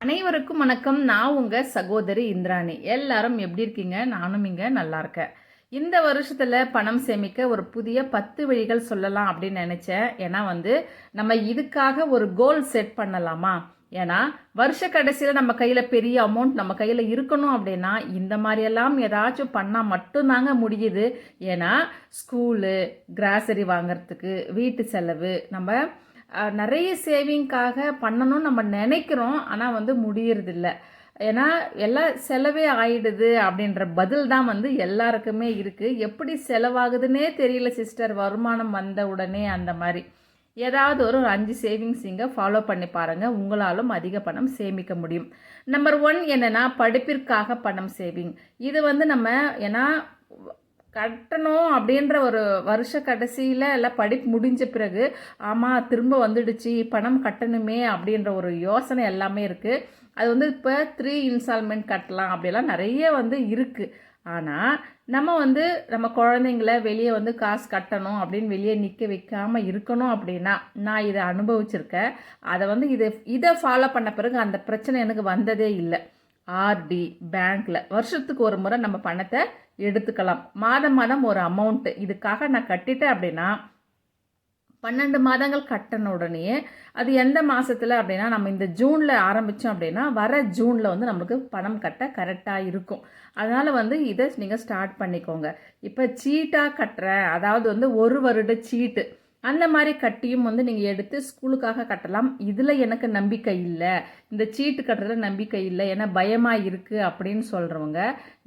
அனைவருக்கும் வணக்கம். நான் உங்கள் சகோதரி இந்திராணி. எல்லாரும் எப்படி இருக்கீங்க? நானும் இங்கே நல்லா இருக்கேன். இந்த வருஷத்தில் பணம் சேமிக்க ஒரு புதிய பத்து வழிகள் சொல்லலாம் அப்படின்னு நினச்சேன். ஏன்னா வந்து நம்ம இதுக்காக ஒரு கோல் செட் பண்ணலாமா? ஏன்னா வருஷ கடைசியில் நம்ம கையில் பெரிய அமௌண்ட் நம்ம கையில் இருக்கணும் அப்படின்னா இந்த மாதிரியெல்லாம் ஏதாச்சும் பண்ணால் மட்டும்தாங்க முடியுது. ஏன்னா ஸ்கூலு கிராசரி வாங்கிறதுக்கு வீட்டு செலவு நம்ம நிறைய சேவிங்காக பண்ணணும்னு நம்ம நினைக்கிறோம். ஆனால் வந்து முடியறதில்ல. ஏன்னா எல்லாம் செலவே ஆயிடுது அப்படின்ற பதில் தான் வந்து எல்லாருக்குமே இருக்குது எப்படி செலவாகுதுன்னே தெரியல சிஸ்டர். வருமானம் வந்த உடனே அந்த மாதிரி. ஏதாவது ஒரு ஒரு அஞ்சு சேவிங்ஸ் இங்கே ஃபாலோ பண்ணி பாருங்கள் உங்களாலும் அதிக பணம் சேமிக்க முடியும். நம்பர் ஒன் என்னென்னா படிப்பிற்காக பணம் சேவிங். இது வந்து நம்ம ஏன்னா கட்டணும் அப்படின்ற ஒரு வருஷ கடைசியில் எல்லாம் படிப்பு முடிஞ்ச பிறகு ஆமாம் திரும்ப வந்துடுச்சு பணம் கட்டணுமே அப்படின்ற ஒரு யோசனை எல்லாமே இருக்குது அது வந்து இப்போ த்ரீ இன்ஸ்டால்மெண்ட் கட்டலாம் அப்படிலாம் நிறைய வந்து இருக்குது ஆனால் நம்ம வந்து நம்ம குழந்தைங்கள வெளியே வந்து காசு கட்டணும் அப்படின்னு வெளியே நிற்க வைக்காமல் இருக்கணும் அப்படின்னா நான் இதை அனுபவிச்சிருக்கேன். அதை வந்து இதை இதை ஃபாலோ பண்ண பிறகு அந்த பிரச்சனை எனக்கு வந்ததே இல்லை. ஆர்டி பேங்க்கில் வருஷத்துக்கு ஒரு முறை நம்ம பணத்தை எடுத்துக்கலாம். மாதம் மாதம் ஒரு அமௌண்ட்டு இதுக்காக நான் கட்டிட்டேன் அப்படின்னா பன்னெண்டு மாதங்கள் கட்டின உடனே அது எந்த மாதத்தில் அப்படின்னா நம்ம இந்த ஜூனில் ஆரம்பித்தோம் அப்படின்னா வர ஜூனில் வந்து நம்மளுக்கு பணம் கட்ட கரெக்டாக இருக்கும். அதனால் வந்து இதை நீங்கள் ஸ்டார்ட் பண்ணிக்கோங்க. இப்போ சீட்டாக கட்டுறேன் அதாவது வந்து ஒரு வருட சீட்டு அந்த மாதிரி கட்டியும் வந்து நீங்கள் எடுத்து ஸ்கூலுக்காக கட்டலாம். இதில் எனக்கு நம்பிக்கை இல்லை. இந்த சீட்டு கட்டுறதுல நம்பிக்கை இல்லை. ஏன்னா பயமாக இருக்குது அப்படின்னு சொல்கிறவங்க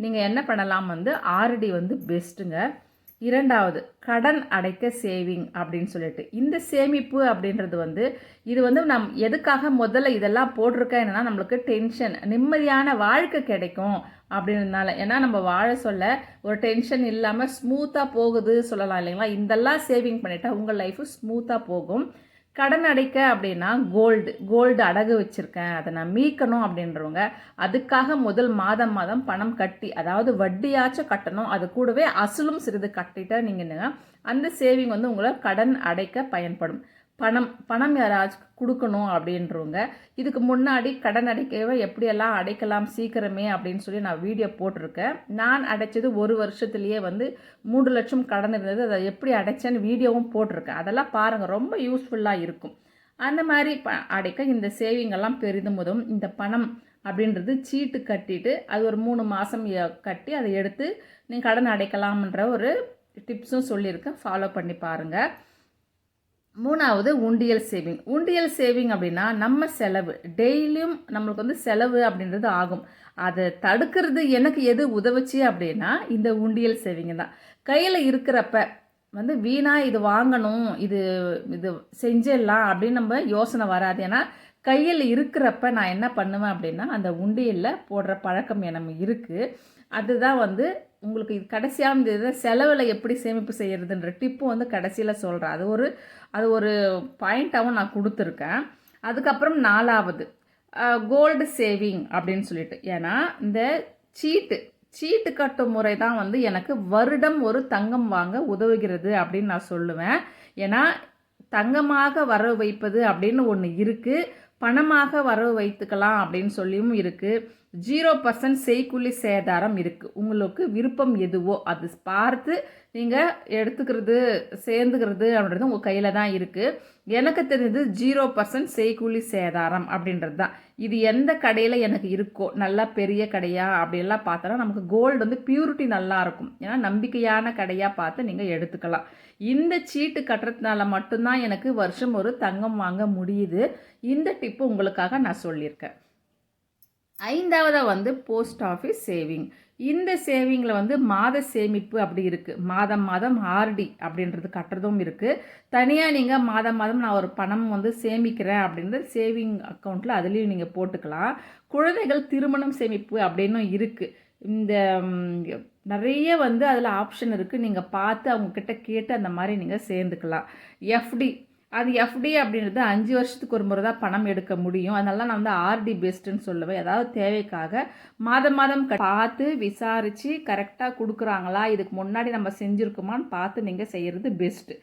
நீங்கள் என்ன பண்ணலாம் வந்து ஆர்டி வந்து பெஸ்ட்டுங்க இரண்டாவது கடன் அடைக்க சேவிங் அப்படின்னு சொல்லிட்டு. இந்த சேமிப்பு அப்படின்றது வந்து இது வந்து நம் எதுக்காக முதல்ல இதெல்லாம் போட்டிருக்கேன் என்னன்னா நம்மளுக்கு டென்ஷன் நிம்மதியான வாழ்க்கை கிடைக்கும் அப்படின்றதுனால. ஏன்னா நம்ம வாழ சொல்ல ஒரு டென்ஷன் இல்லாமல் ஸ்மூத்தாக போகுது சொல்லலாம் இல்லைங்களா? இதெல்லாம் சேவிங் பண்ணிட்டா உங்கள் லைஃபு ஸ்மூத்தாக போகும். கடன் அடைக்க அப்படின்னா கோல்டு கோல்டு அடகு வச்சுருக்கேன். அதை நான் மீட்கணும் அப்படின்றவங்க அதுக்காக முதல் மாதம் மாதம் பணம் கட்டி அதாவது வட்டியாச்சும் கட்டணும். அது கூடவே அசலும் சிறிது கட்டிட்டா நீங்கள் அந்த சேவிங் வந்து உங்களை கடன் அடைக்க பயன்படும். பணம் பணம் யாராச்சும் கொடுக்கணும் அப்படின்றவங்க இதுக்கு முன்னாடி கடன் அடைக்கவே எப்படியெல்லாம் அடைக்கலாம் சீக்கிரமே அப்படின்னு சொல்லி நான் வீடியோ போட்டிருக்கேன். நான் அடைச்சது ஒரு வருஷத்துலேயே வந்து மூன்று லட்சம் கடன் இருந்தது. அதை எப்படி அடைச்சேன்னு வீடியோவும் போட்டிருக்கேன். அதெல்லாம் பாருங்கள் ரொம்ப யூஸ்ஃபுல்லாக இருக்கும். அந்த மாதிரி ப அடைக்க இந்த சேவிங்கெல்லாம் பெரிதும் உதவும் இந்த பணம் அப்படின்றது சீட்டு கட்டிட்டு அது ஒரு மூணு மாதம் கட்டி அதை எடுத்து நீங்கள் கடன் அடைக்கலாம்ன்ற ஒரு டிப்ஸும் சொல்லியிருக்கேன். ஃபாலோ பண்ணி பாருங்கள் மூணாவது உண்டியல் சேவிங் உண்டியல் சேவிங் அப்படின்னா நம்ம செலவு. டெய்லியும் நம்மளுக்கு வந்து செலவு அப்படின்றது ஆகும். அதை தடுக்கிறது எனக்கு எது உதவுச்சு அப்படின்னா இந்த உண்டியல் சேவிங் தான். கையில் இருக்கிறப்ப வந்து வீணாக இது வாங்கணும் இது இது செஞ்சிடலாம் அப்படின்னு நம்ம யோசனை வராது. ஏன்னா கையில் இருக்கிறப்ப நான் என்ன பண்ணுவேன் அப்படின்னா அந்த உண்டியலில் போடுற பழக்கம் எனக்கு இருக்குது அதுதான் வந்து உங்களுக்கு இது கடைசியாக இந்த இதை செலவில் எப்படி சேமிப்பு செய்கிறதுன்ற டிப்பும் வந்து கடைசியில் சொல்கிறேன் அது ஒரு அது ஒரு பாயிண்ட்டாகவும் நான் கொடுத்துருக்கேன். அதுக்கப்புறம் நாலாவது கோல்டு சேவிங் அப்படின்னு சொல்லிட்டு. ஏன்னா இந்த சீட்டு சீட்டு கட்டும் முறை தான் வந்து எனக்கு வருடம் ஒரு தங்கம் வாங்க உதவுகிறது அப்படின்னு நான் சொல்லுவேன். ஏன்னா தங்கமாக வர வைப்பது அப்படின்னு ஒன்று இருக்குது பணமாக வரவு வைத்துக்கலாம் அப்படின்னு சொல்லியும் இருக்குது ஜீரோ பர்சன்ட் செய்கூலி சேதாரம் இருக்குது உங்களுக்கு விருப்பம் எதுவோ அது பார்த்து நீங்கள் எடுத்துக்கிறது சேர்ந்துக்கிறது அப்படின்றது உங்கள் கையில் தான் இருக்குது எனக்கு தெரிஞ்சது ஜீரோ பர்சன்ட் செய்கூலி சேதாரம் அப்படின்றது தான். இது எந்த கடையில் எனக்கு இருக்கோ நல்லா பெரிய கடையா அப்படியெல்லாம் பார்த்தோன்னா நமக்கு கோல்டு வந்து பியூரிட்டி நல்லா இருக்கும். ஏன்னா நம்பிக்கையான கடையாக பார்த்து நீங்கள் எடுத்துக்கலாம். இந்த சீட்டு கட்டுறதுனால மட்டும்தான் எனக்கு வருஷம் ஒரு தங்கம் வாங்க முடியுது. இந்த டிப் இப்போ உங்களுக்காக நான் சொல்லியிருக்கேன். ஐந்தாவதாக வந்து போஸ்ட் ஆஃபீஸ் சேவிங். இந்த சேவிங்கில் வந்து மாத சேமிப்பு அப்படி இருக்குது மாதம் மாதம் ஆர்டி அப்படின்றது கட்டுறதும் இருக்குது தனியாக நீங்கள் மாதம் மாதம் நான் ஒரு பணம் வந்து சேமிக்கிறேன் அப்படின்றது சேவிங் அக்கௌண்ட்டில் அதுலேயும் நீங்கள் போட்டுக்கலாம். குழந்தைகள் திருமணம் சேமிப்பு அப்படின்னும் இருக்குது இந்த நிறைய வந்து அதில் ஆப்ஷன் இருக்குது நீங்கள் பார்த்து அவங்கக்கிட்ட கேட்டு அந்த மாதிரி நீங்கள் சேர்ந்துக்கலாம். எஃப்டி அது எஃப்டி அப்படின்றது அஞ்சு வருஷத்துக்கு ஒரு முறை தான் பணம் எடுக்க முடியும். அதனால நான் வந்து ஆர்டி பெஸ்ட்டுன்னு சொல்லுவேன் ஏதாவது தேவைக்காக மாதம் மாதம் பார்த்து விசாரித்து கரெக்டாக கொடுக்குறாங்களா? இதுக்கு முன்னாடி நம்ம செஞ்சுருக்கோமான்னு பார்த்து நீங்கள் செய்கிறது பெஸ்ட்டு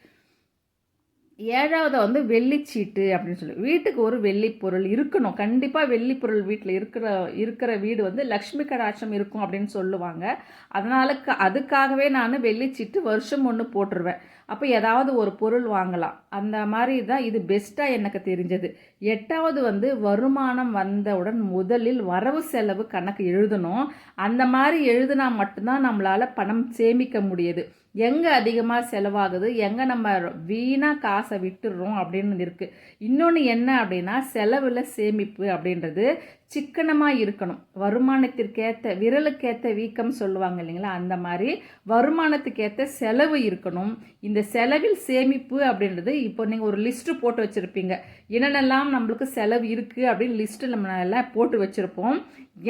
ஏழாவது வந்து வெள்ளிச்சீட்டு அப்படின்னு சொல்லி. வீட்டுக்கு ஒரு வெள்ளி பொருள் இருக்கணும். கண்டிப்பாக வெள்ளி பொருள் வீட்டில் இருக்கிற இருக்கிற வீடு வந்து லக்ஷ்மி கடாட்சம் இருக்கும் அப்படின்னு சொல்லுவாங்க. அதனால க- அதுக்காகவே நான் வெள்ளிச்சீட்டு வருஷம் ஒன்று போட்டுருவேன். அப்போ ஏதாவது ஒரு பொருள் வாங்கலாம். அந்த மாதிரி தான் இது பெஸ்ட்டாக எனக்கு தெரிஞ்சது. எட்டாவது வந்து வருமானம் வந்தவுடன் முதலில் வரவு செலவு கணக்கு எழுதணும். அந்த மாதிரி எழுதினா மட்டும்தான் நம்மளால் பணம் சேமிக்க முடியுது. எங்கே அதிகமாக செலவாகுது? எங்கே நம்ம வீணாக காசை விட்டுடுறோம் அப்படின்னு இருக்குது இன்னொன்று என்ன அப்படின்னா செலவில் சேமிப்பு அப்படின்றது சிக்கனமாக இருக்கணும். வருமானத்திற்கேற்ற விரலுக்கேற்ற வீக்கம் சொல்லுவாங்க இல்லைங்களா? அந்த மாதிரி வருமானத்துக்கேற்ற செலவு இருக்கணும். இந்த செலவில் சேமிப்பு அப்படின்றது இப்போ நீங்கள் ஒரு லிஸ்ட்டு போட்டு வச்சுருப்பீங்க. என்னென்னலாம் நம்மளுக்கு செலவு இருக்குது அப்படின்னு லிஸ்ட்டு நம்ம எல்லாம் போட்டு வச்சுருப்போம்.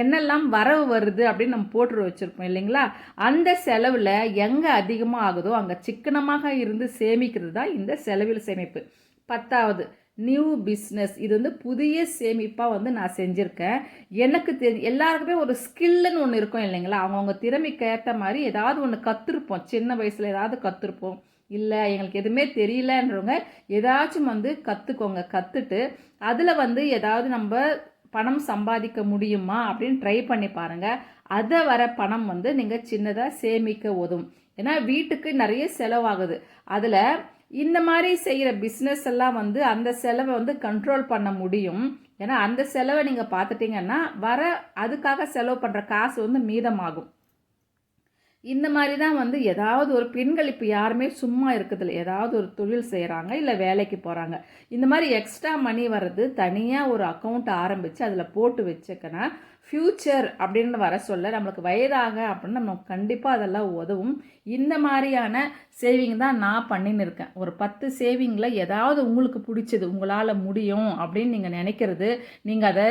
என்னெல்லாம் வரவு வருது அப்படின்னு நம்ம போட்டு வச்சுருப்போம் இல்லைங்களா? அந்த செலவில் எங்கே அதிகமாக ஆகுதோ அங்கே சிக்கனமாக இருந்து சேமிக்கிறது தான் இந்த செலவில் சேமிப்பு. பத்தாவது நியூ பிஸ்னஸ் இது வந்து புதிய சேமிப்பாக வந்து நான் செஞ்சுருக்கேன். எனக்கு தெரிஞ்சு எல்லாருக்குமே ஒரு ஸ்கில்லுன்னு ஒன்று இருக்கும் இல்லைங்களா? அவங்கவுங்க திறமைக்கு ஏற்ற மாதிரி ஏதாவது ஒன்று கற்றுருப்போம் சின்ன வயசில் ஏதாவது கற்றுருப்போம் இல்லை எங்களுக்கு எதுவுமே தெரியலன்றவங்க ஏதாச்சும் வந்து கற்றுக்கோங்க கற்றுட்டு அதில் வந்து ஏதாவது நம்ம பணம் சம்பாதிக்க முடியுமா அப்படின்னு ட்ரை பண்ணி பாருங்கள் அதை வர பணம் வந்து நீங்கள் சின்னதாக சேமிக்க உதவும். ஏன்னா வீட்டுக்கு நிறைய செலவாகுது. அதில் இந்த மாதிரி செய்கிற பிஸ்னஸ் எல்லாம் வந்து அந்த செலவை வந்து கண்ட்ரோல் பண்ண முடியும். ஏன்னா அந்த செலவை நீங்கள் பார்த்துட்டீங்கன்னா வர அதுக்காக செலவு பண்ணுற காசு வந்து மீதமாகும். இந்த மாதிரி தான் வந்து ஏதாவது ஒரு பெண்கள் இப்போ யாருமே சும்மா இருக்குதில்ல ஏதாவது ஒரு தொழில் செய்கிறாங்க இல்லை வேலைக்கு போகிறாங்க இந்த மாதிரி எக்ஸ்ட்ரா மணி வர்றது தனியாக ஒரு அக்கௌண்ட் ஆரம்பித்து அதில் போட்டு வச்சுக்கனா ஃப்யூச்சர் அப்படின்னு வர சொல்ல நம்மளுக்கு வயதாக அப்படின்னு நம்ம கண்டிப்பாக அதெல்லாம் உதவும். இந்த மாதிரியான சேவிங் தான் நான் பண்ணின்னு இருக்கேன். ஒரு பத்து சேவிங்கில் ஏதாவது உங்களுக்கு பிடிச்சது உங்களால் முடியும் அப்படின்னு நீங்கள் நினைக்கிறது நீங்கள் அதை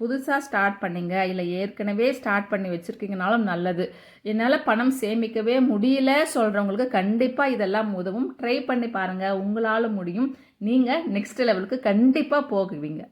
புதுசாக ஸ்டார்ட் பண்ணீங்க இல்லை ஏற்கனவே ஸ்டார்ட் பண்ணி வச்சுருக்கீங்கனாலும் நல்லது. என்னால் பணம் சேமிக்கவே முடியல சொல்கிறவங்களுக்கு கண்டிப்பாக இதெல்லாம் உதவும். ட்ரை பண்ணி பாருங்கள் உங்களால் முடியும். நீங்கள் நெக்ஸ்ட் லெவலுக்கு கண்டிப்பாக போகுவீங்க.